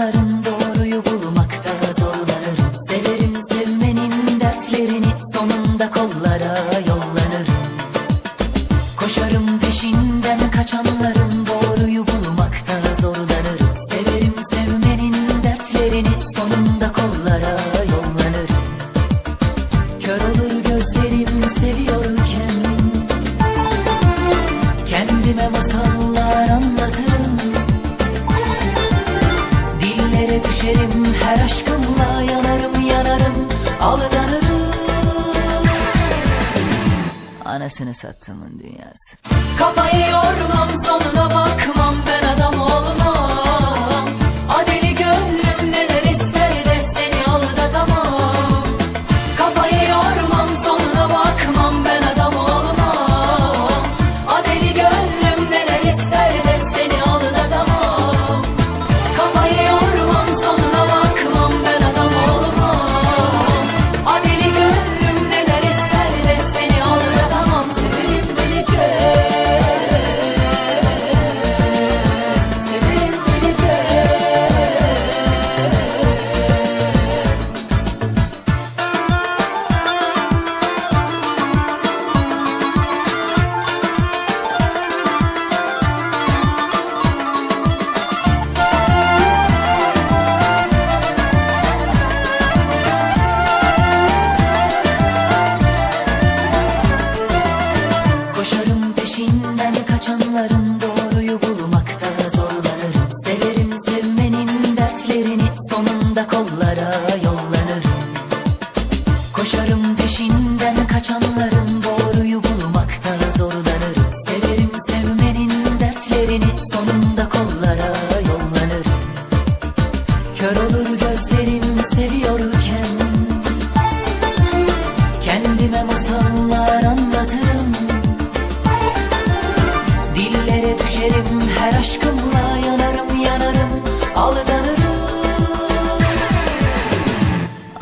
yollarım doğruyu bulmakta zorlanırım. Severim sevmenin dertlerini sonunda kollara yollanırım. Koşarım peşinden kaçanların doğruyu bulmakta zorlanırım. Severim sevmenin dertlerini sonunda kollara yollanırım. Kör olur gözlerim seviyorken Kendime masallar anlatırım. Düşerim her aşkımla yanarım yanarım aldanırım. Anasını sattımın dünyası. Kafayı yormam sonuna bak. Koşarım peşinden kaçanlar.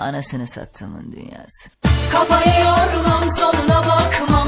anasını sattımın dünyası. Kafayı yormam sonuna bakmam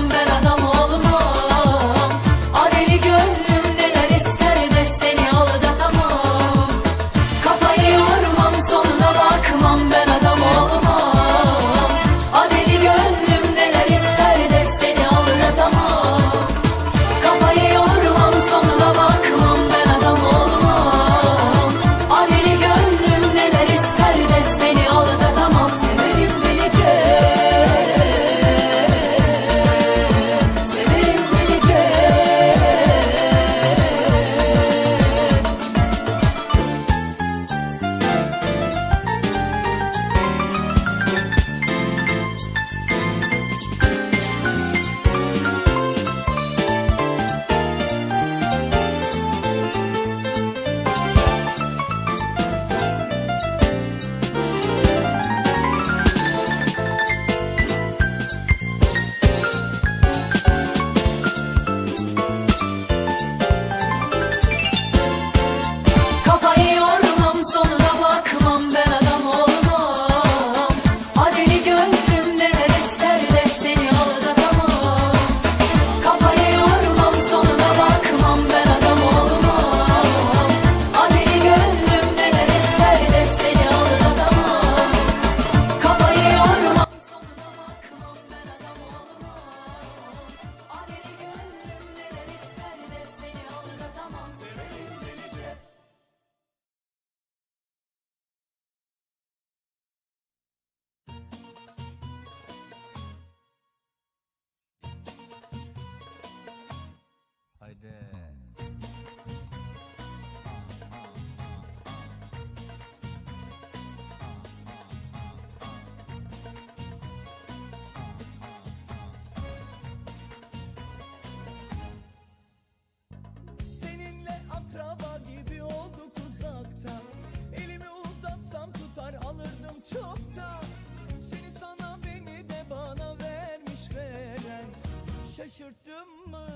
Şaşırttım mı,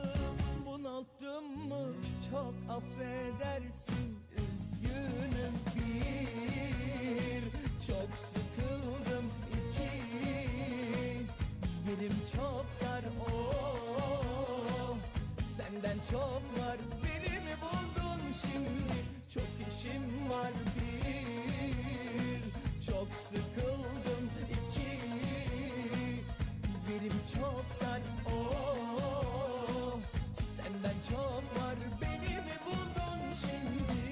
bunalttım mı? Çok affedersin üzgünüm Bir, çok sıkıldım iki. Yerim çok dar o Senden çok var beni mi buldun şimdi? Çok işim var bir. Çok sıkıldım iki yerim çok dar oh, Senden çok var benim buldun şimdi.